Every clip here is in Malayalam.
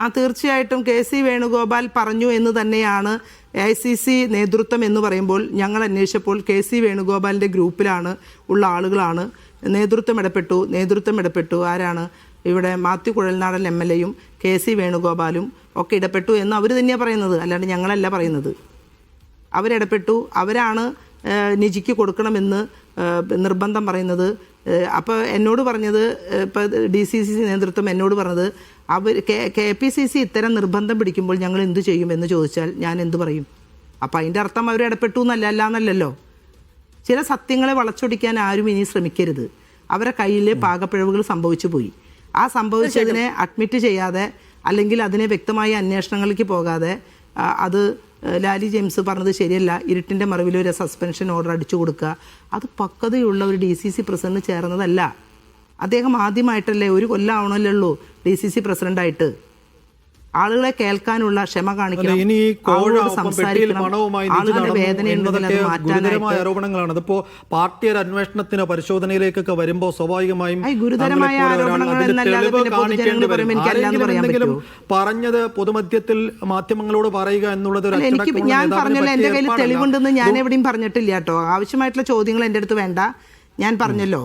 ആ തീർച്ചയായിട്ടും കെ സി വേണുഗോപാൽ പറഞ്ഞു എന്ന് തന്നെയാണ് എ ഐ സി സി നേതൃത്വം എന്ന് പറയുമ്പോൾ ഞങ്ങൾ അന്വേഷിച്ചപ്പോൾ കെ സി വേണുഗോപാലിന്റെ ഗ്രൂപ്പിലാണ് ഉള്ള ആളുകളാണ്. നേതൃത്വം ഇടപെട്ടു നേതൃത്വം ഇടപെട്ടു. ആരാണ്? ഇവിടെ മാത്യു കുഴൽനാടൻ എം എൽ എയും കെ സി വേണുഗോപാലും ഒക്കെ ഇടപെട്ടു എന്ന് അവർ തന്നെയാണ് പറയുന്നത്. അല്ലാണ്ട് ഞങ്ങളല്ല പറയുന്നത്. അവരിടപെട്ടു. അവരാണ് നിജിക്ക് കൊടുക്കണമെന്ന് നിർബന്ധം പറയുന്നത്. അപ്പോൾ എന്നോട് പറഞ്ഞത് ഇപ്പോൾ ഡി സി സി സി നേതൃത്വം എന്നോട് പറഞ്ഞത് അവർ K K P C C ഇത്തരം നിർബന്ധം പിടിക്കുമ്പോൾ ഞങ്ങൾ എന്ത് ചെയ്യും എന്ന് ചോദിച്ചാൽ ഞാൻ എന്ത് പറയും? അപ്പോൾ അതിന്റെ അർത്ഥം അവർ ഇടപെട്ടു എന്നല്ല അല്ല എന്നല്ലല്ലോ ചില സത്യങ്ങളെ വളച്ചൊടിക്കാൻ ആരും ഇനി ശ്രമിക്കരുത്. അവരെ കയ്യിൽ പാകപ്പിഴവുകൾ സംഭവിച്ചു പോയി. ആ സംഭവിച്ചതിനെ അഡ്മിറ്റ് ചെയ്യാതെ അല്ലെങ്കിൽ അതിനെ വ്യക്തമായ അന്വേഷണങ്ങളിലേക്ക് പോകാതെ അത് ലാലി ജെയിംസ് പറഞ്ഞത് ശരിയല്ല. ഇരുട്ടിന്റെ മറവിൽ ഒരു സസ്പെൻഷൻ ഓർഡർ അടിച്ചു കൊടുക്കുക. അത് പക്വതയുള്ള ഒരു ഡി സി സി പ്രസിഡന്റ് ചേർന്നതല്ല. അദ്ദേഹം ആദ്യമായിട്ടല്ലേ ഒരു കൊല്ലമാവണല്ലേ ഉള്ളൂ ഡി സി സി പ്രസിഡന്റായിട്ട്. ആളുകളെ കേൾക്കാനുള്ള ക്ഷമ കാണിക്കണം. ആളുകളോട് സംസാരിക്കണം. ആളുകളുടെ വേദന ഉണ്ടെങ്കിൽ മാറ്റാനായിട്ട് ആരോപണങ്ങളാണ്. അതിപ്പോ പാർട്ടി ഒരു അന്വേഷണത്തിന് പരിശോധനയിലേക്കൊക്കെ വരുമ്പോൾ സ്വാഭാവികമായും ഗുരുതരമായ ആരോപണങ്ങൾ? പറഞ്ഞത് പൊതുമധ്യത്തിൽ മാധ്യമങ്ങളോട് പറയുക എന്നുള്ളത് എനിക്ക് ഞാൻ പറഞ്ഞല്ലോ എന്റെ കയ്യിൽ തെളിവുണ്ടെന്ന് ഞാൻ എവിടെയും പറഞ്ഞിട്ടില്ല കേട്ടോ. ആവശ്യമായിട്ടുള്ള ചോദ്യങ്ങൾ എന്റെ അടുത്ത് വേണ്ട. ഞാൻ പറഞ്ഞല്ലോ.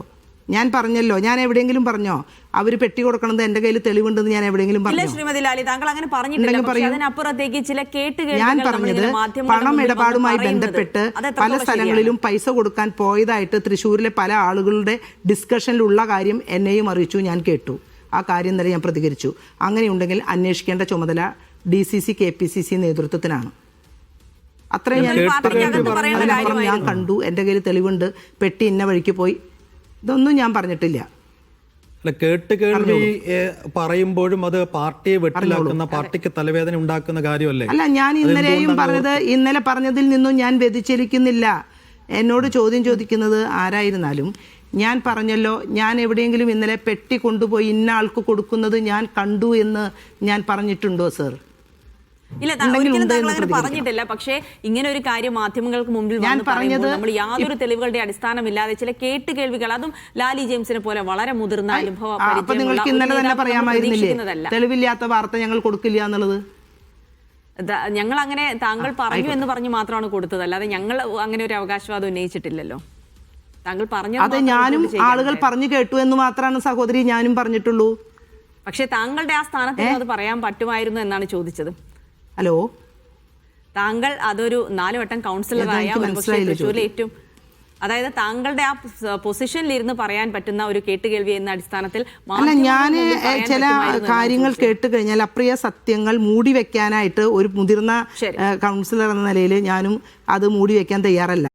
ഞാൻ പറഞ്ഞല്ലോ ഞാൻ എവിടെയെങ്കിലും പറഞ്ഞോ? അവർ പെട്ടി കൊടുക്കണത് എന്റെ കയ്യിൽ തെളിവുണ്ടെന്ന് ഞാൻ എവിടെയെങ്കിലും പറഞ്ഞു? ശ്രീമതി ലാലി താങ്കൾ അങ്ങനെ പറഞ്ഞിട്ടില്ല. ചില കേട്ട് ഞാൻ പറഞ്ഞത് പണം ഇടപാടുമായി ബന്ധപ്പെട്ട് പല സ്ഥലങ്ങളിലും പൈസ കൊടുക്കാൻ പോയതായിട്ട് തൃശ്ശൂരിലെ പല ആളുകളുടെ ഡിസ്കഷനിലുള്ള കാര്യം എന്നെയും അറിയിച്ചു ഞാൻ കേട്ടു. ആ കാര്യം തന്നെ ഞാൻ പ്രതികരിച്ചു. അങ്ങനെയുണ്ടെങ്കിൽ അന്വേഷിക്കേണ്ട ചുമതല D C C K P C C നേതൃത്വത്തിനാണ്. അത്രയും ഞാൻ കണ്ടു എന്റെ കയ്യിൽ തെളിവുണ്ട്. പെട്ടി ഇന്ന വഴിക്ക് പോയി. ഇതൊന്നും ഞാൻ പറഞ്ഞിട്ടില്ല. അല്ല കേട്ട് കേൾവി പറയുമ്പോഴും അത് പാർട്ടിയെ വെട്ടിലാക്കുന്ന പാർട്ടിക്ക് തലവേദന ഉണ്ടാക്കുന്ന കാര്യമല്ലേ? അല്ല ഞാൻ ഇന്നലെയും പറഞ്ഞത് ഇന്നലെ പറഞ്ഞതിൽ നിന്നും ഞാൻ വ്യതിചലിക്കുന്നില്ല. എന്നോട് ചോദ്യം ചോദിക്കുന്നത് ആരായിരുന്നാലും ഞാൻ പറഞ്ഞല്ലോ ഞാൻ എവിടെയെങ്കിലും ഇന്നലെ പെട്ടി കൊണ്ടുപോയി ഇന്ന ആൾക്ക് കൊടുക്കുന്നത് ഞാൻ കണ്ടു എന്ന് ഞാൻ പറഞ്ഞിട്ടുണ്ടോ സർ? ഇല്ല ഒരിക്കലും താങ്കൾ അങ്ങനെ. പറഞ്ഞിട്ടില്ല. പക്ഷേ ഇങ്ങനെ ഒരു കാര്യം മാധ്യമങ്ങൾക്ക് മുമ്പിൽ പറയുന്നത് വന്ന് പറയുമ്പോൾ നമ്മൾ യാതൊരു തെളിവുകളുടെ അടിസ്ഥാനമില്ലാതെ ചില കേട്ടുകേൾവികൾ അതും ലാലി ജെയിംസിനെ പോലെ വളരെ മുതിർന്ന അനുഭവം തെളിവില്ലാത്ത വാർത്ത ഞങ്ങൾ കൊടുക്കില്ല എന്നുള്ളത്? ഞങ്ങൾ അങ്ങനെ താങ്കൾ പറഞ്ഞു എന്ന് പറഞ്ഞ് മാത്രമാണ് കൊടുത്തത്. അല്ലാതെ ഞങ്ങൾ അങ്ങനെ ഒരു അവകാശവാദം ഉന്നയിച്ചിട്ടില്ലല്ലോ. താങ്കൾ പറഞ്ഞു അത് ഞാനും ആളുകൾ പറഞ്ഞു കേട്ടു എന്ന് മാത്രമാണ് സഹോദരി ഞാനും പറഞ്ഞിട്ടുള്ളൂ. പക്ഷെ താങ്കളുടെ ആ സ്ഥാനത്ത് അത് പറയാൻ പറ്റുമായിരുന്നു എന്നാണ് ചോദിച്ചത്. ഹലോ? താങ്കൾ അതൊരു നാല് വട്ടം കൗൺസിലറായ തൃശ്ശൂരിലെ ഏറ്റവും അതായത് താങ്കളുടെ ആ പൊസിഷനിൽ ഇരുന്ന് പറയാൻ പറ്റുന്ന ഒരു കേട്ടുകേൾവി എന്ന അടിസ്ഥാനത്തിൽ അല്ല ഞാൻ ചില കാര്യങ്ങൾ കേട്ട് കഴിഞ്ഞാൽ അപ്രിയ സത്യങ്ങൾ മൂടി വെക്കാനായിട്ട് ഒരു മുതിർന്ന. കൗൺസിലർ എന്ന നിലയിൽ ഞാനും അത് മൂടി വെക്കാൻ തയ്യാറല്ല.